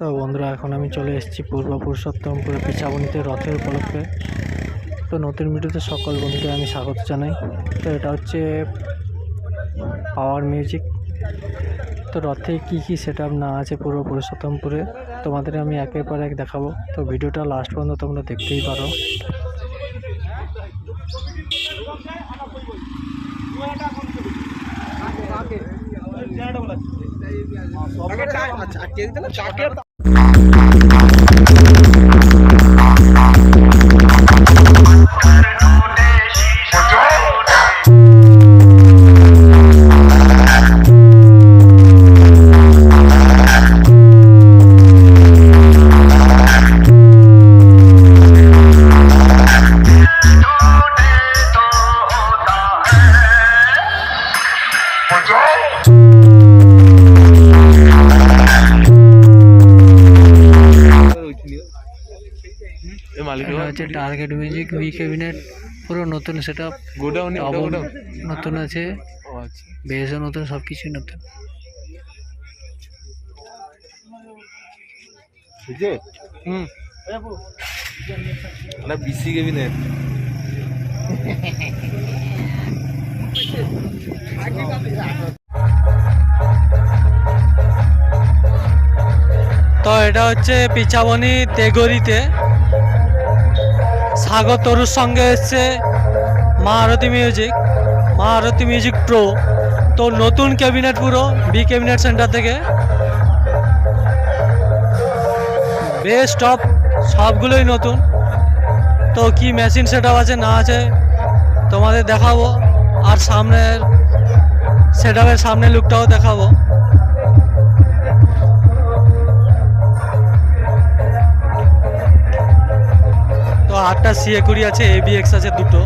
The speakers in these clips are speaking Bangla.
তো বন্ধুরা এখন আমি চলে এসেছি পূর্ব পুরুষোত্তমপুরে পিছাবনিতে রথের উপলক্ষে। তো নতুন ভিডিওতে সকল বন্ধুকে আমি স্বাগত জানাই। তো এটা হচ্ছে পাওয়ার মিউজিক তো রথে কি কি সেট না আছে পূর্ব পুরুষোত্তমপুরে তোমাদের আমি একের পর এক দেখাবো। তো ভিডিওটা লাস্ট পর্যন্ত তোমরা দেখতেই পারো। Thank you. হচ্ছে টার্গেট মিউজিক বি ক্যাবিনেট পুরো নতুন সেট আপ গোডাউন নতুন আছে বেশ নতুন সব কিছুই নতুন। হুম। ক্যাবিনেট তো এটা হচ্ছে পিছাবনি তেগরিতে। সাগর সঙ্গে এসছে মা আরতি মিউজিক মা আরতি মিউজিক প্রো। তো নতুন ক্যাবিনেট পুরো বি ক্যাবিনেট সেন্টার থেকে। বেস্ট টপ সবগুলোই নতুন। তো কি মেশিন সেট আছে, না আছে, তোমাদের দেখাবো। আর সামনের সেট সামনে লুকটাও দেখাবো। আটটা সিএ কুড়ি আছে এবিএক্স আছে দুটো।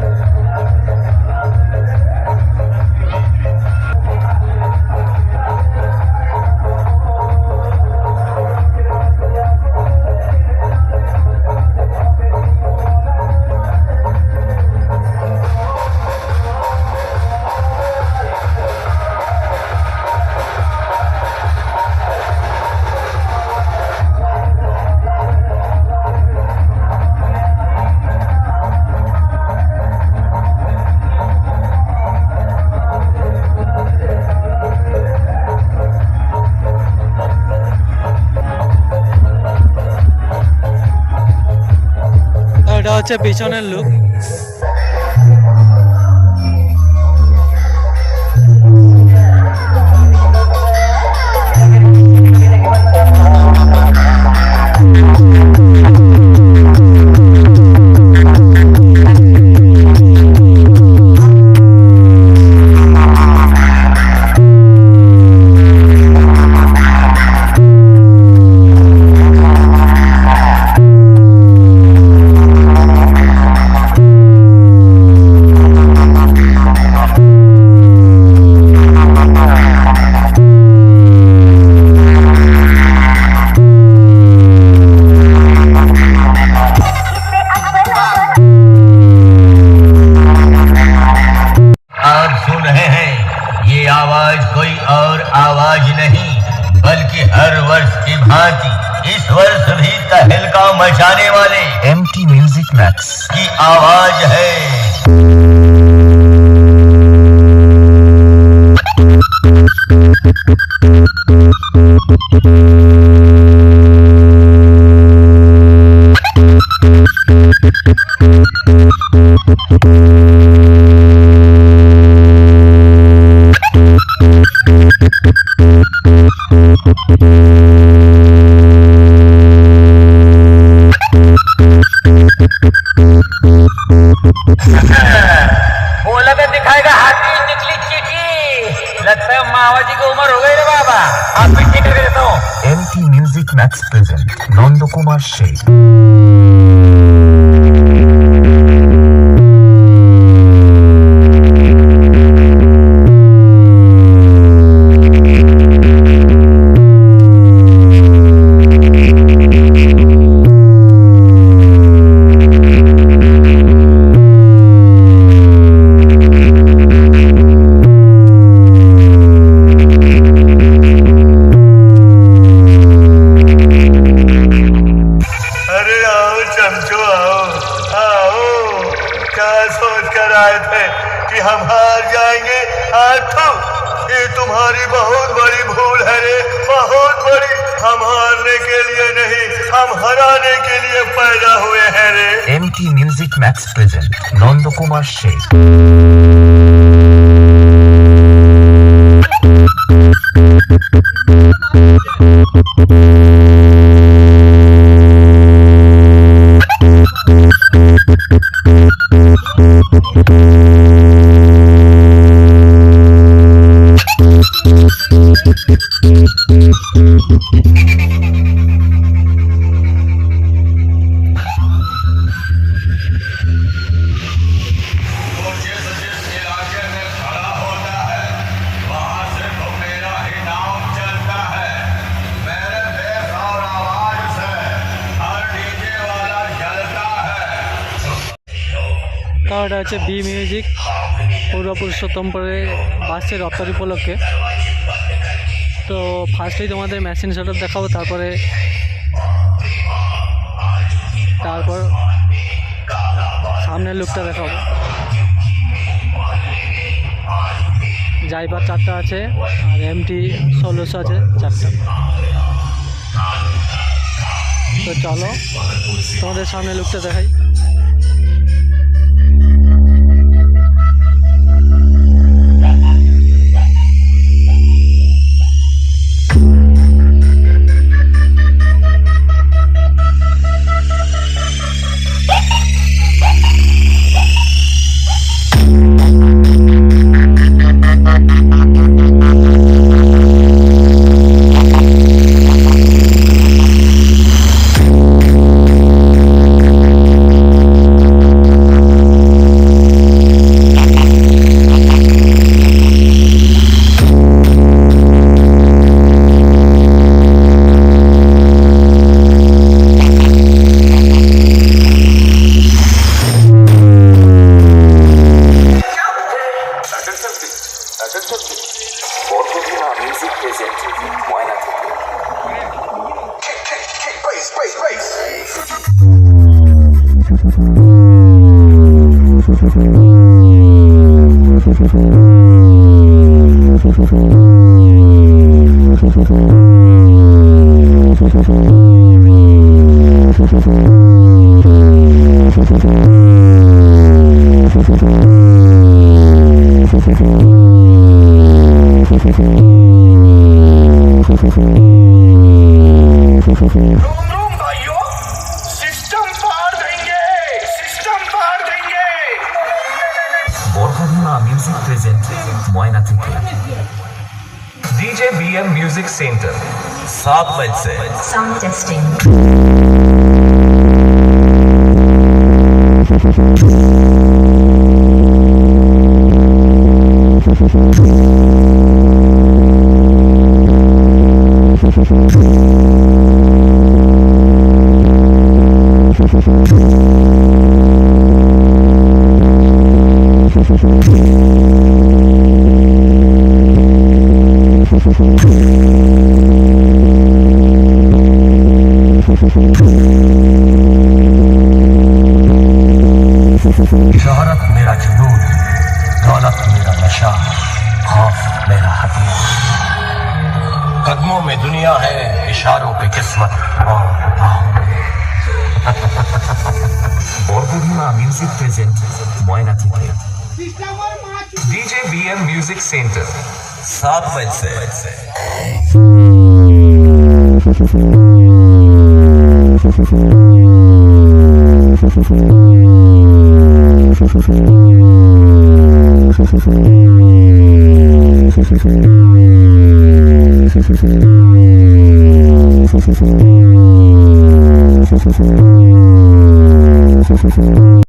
হচ্ছে পিছনের লুক वर्ष की भांति इस वर्ष भी तहलका मचाने वाले एम टी म्यूज़िक मैक्स की आवाज़ है। ম্যাক্স প্রেজেন্ট নন্দকুমার শেখ कि हम हार जाएँगे। आठू ये तुम्हारी बहुत बड़ी भूल है रे। बहुत बड़ी। हम हारने के लिए नहीं, हम हराने के लिए पैदा हुए हैं रे। M T music max present Nand Kumar Sheikh এটা হচ্ছে বি মিউজিক পূর্ব পুরুষোত্তমপুরে বাসের রপ্তানি উপলক্ষে। তো ফার্স্টেই তোমাদের মেশিন সেট দেখাবো, তারপরে তারপর সামনের লুকটা দেখাবো। জাইপার চারটা আছে, আর এমটি ষোলোশো আছে চারটা। তো চলো, তোমাদের সামনে লুকটা দেখাই। Mm-hmm. প্রেজেন্ট ময়না থেকে ডিজে বিএম মিউজিক সেন্টার সাত বজে Sound testing. शहरत मेरा जुनून दौलत मेरा नशा खौफ मेरा हथियार कदमों में दुनिया है इशारों पे किस्मत और म्यूज़िक प्रेजेंट मोयना थी DJ B M music centre सात बजे से Mm-hmm.